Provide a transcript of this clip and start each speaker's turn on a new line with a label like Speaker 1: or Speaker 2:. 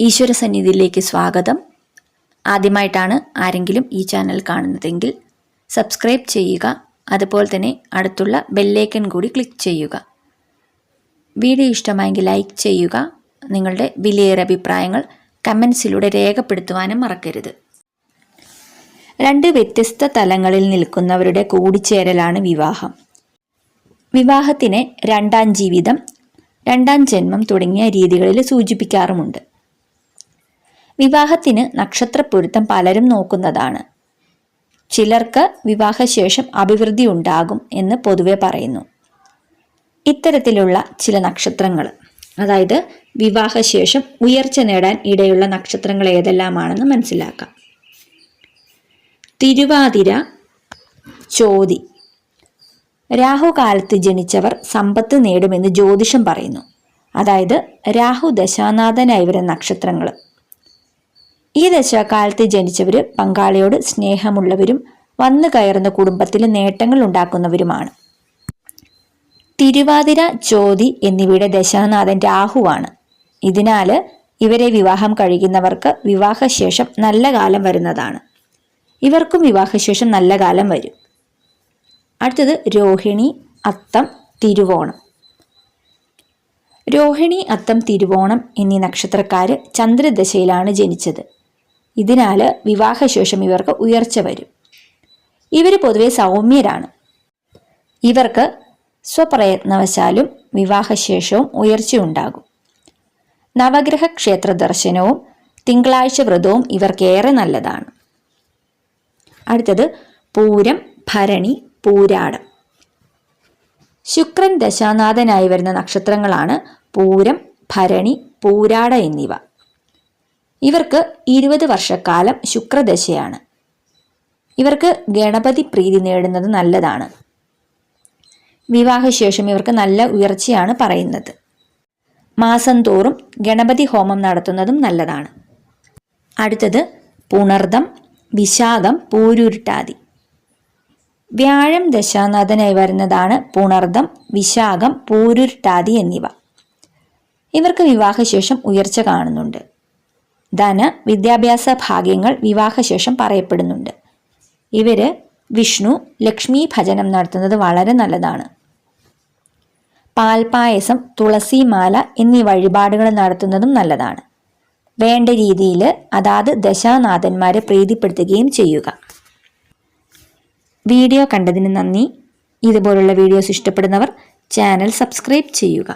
Speaker 1: ഈശ്വര സന്നിധിയിലേക്ക് സ്വാഗതം. ആദ്യമായിട്ടാണ് ആരെങ്കിലും ഈ ചാനൽ കാണുന്നതെങ്കിൽ സബ്സ്ക്രൈബ് ചെയ്യുക. അതുപോലെ തന്നെ അടുത്തുള്ള ബെല്ലേക്കൻ കൂടി ക്ലിക്ക് ചെയ്യുക. വീഡിയോ ഇഷ്ടമായെങ്കിൽ ലൈക്ക് ചെയ്യുക. നിങ്ങളുടെ വിലയേറെ അഭിപ്രായങ്ങൾ കമൻസിലൂടെ രേഖപ്പെടുത്തുവാനും മറക്കരുത്. രണ്ട് വ്യത്യസ്ത തലങ്ങളിൽ നിൽക്കുന്നവരുടെ കൂടിച്ചേരലാണ് വിവാഹം. വിവാഹത്തിനെ രണ്ടാം ജീവിതം രണ്ടാം ജന്മം തുടങ്ങിയ രീതികളിൽ സൂചിപ്പിക്കാറുമുണ്ട്. വിവാഹത്തിന് നക്ഷത്രപ്പൊരുത്തം പലരും നോക്കുന്നതാണ്. ചിലർക്ക് വിവാഹശേഷം അഭിവൃദ്ധി ഉണ്ടാകും എന്ന് പൊതുവെ പറയുന്നു. ഇത്തരത്തിലുള്ള ചില നക്ഷത്രങ്ങൾ അതായത് വിവാഹശേഷം ഉയർച്ച നേടാൻ ഇടയുള്ള നക്ഷത്രങ്ങൾ ഏതെല്ലാമാണെന്ന് മനസ്സിലാക്കാം. തിരുവാതിര ചോതി. രാഹുകാലത്ത് ജനിച്ചവർ സമ്പത്ത് നേടുമെന്ന് ജ്യോതിഷം പറയുന്നു. അതായത് രാഹു ദശാനാഥനായി വരുന്ന നക്ഷത്രങ്ങൾ. ഈ ദശകാലത്ത് ജനിച്ചവർ പങ്കാളിയോട് സ്നേഹമുള്ളവരും വന്നു കയറുന്ന കുടുംബത്തിൽ നേട്ടങ്ങൾ ഉണ്ടാക്കുന്നവരുമാണ്. തിരുവാതിര ചോതി എന്നിവയുടെ ദശാനാഥൻ രാഹുവാണ്. ഇതിനാൽ ഇവരെ വിവാഹം കഴിക്കുന്നവർക്ക് വിവാഹശേഷം നല്ല കാലം വരുന്നതാണ്. ഇവർക്കും വിവാഹശേഷം നല്ല കാലം വരും. അടുത്തത് രോഹിണി അത്തം തിരുവോണം. രോഹിണി അത്തം തിരുവോണം എന്നീ നക്ഷത്രക്കാർ ചന്ദ്രദശയിലാണ് ജനിച്ചത്. ഇതിനാൽ വിവാഹശേഷം ഇവർക്ക് ഉയർച്ച വരും. ഇവർ പൊതുവെ സൗമ്യരാണ്. ഇവർക്ക് സ്വപ്രയത്നവശാലും വിവാഹശേഷവും ഉയർച്ചയുണ്ടാകും. നവഗ്രഹ ക്ഷേത്ര ദർശനവും തിങ്കളാഴ്ച വ്രതവും ഇവർക്കേറെ നല്ലതാണ്. അടുത്തത് പൂരം ഭരണി പൂരാടം. ശുക്രൻ ദശാനാഥനായി വരുന്ന നക്ഷത്രങ്ങളാണ് പൂരം ഭരണി പൂരാട എന്നിവ. ഇവർക്ക് ഇരുപത് വർഷക്കാലം ശുക്രദശയാണ്. ഇവർക്ക് ഗണപതി പ്രീതി നേടുന്നത് നല്ലതാണ്. വിവാഹശേഷം ഇവർക്ക് നല്ല ഉയർച്ചയാണ് പറയുന്നത്. മാസം തോറും ഗണപതി ഹോമം നടത്തുന്നതും നല്ലതാണ്. അടുത്തത് പുണർദം വിശാഖം പൂരുരുട്ടാതി. വ്യാഴം ദശാനാഥനായി വരുന്നതാണ് പുണർദം വിശാഖം പൂരുരുട്ടാതി എന്നിവ. ഇവർക്ക് വിവാഹശേഷം ഉയർച്ച കാണുന്നുണ്ട്. ധന വിദ്യാഭ്യാസ ഭാഗ്യങ്ങൾ വിവാഹശേഷം പറയപ്പെടുന്നുണ്ട്. ഇവർ വിഷ്ണു ലക്ഷ്മി ഭജനം നടത്തുന്നത് വളരെ നല്ലതാണ്. പാൽപായസം തുളസിമാല എന്നീ വഴിപാടുകൾ നടത്തുന്നതും നല്ലതാണ്. വേണ്ട രീതിയിൽ അതാത് ദശാനാഥന്മാരെ പ്രീതിപ്പെടുത്തുകയും ചെയ്യുക. വീഡിയോ കണ്ടതിന് നന്ദി. ഇതുപോലുള്ള വീഡിയോസ് ഇഷ്ടപ്പെടുന്നവർ ചാനൽ സബ്സ്ക്രൈബ് ചെയ്യുക.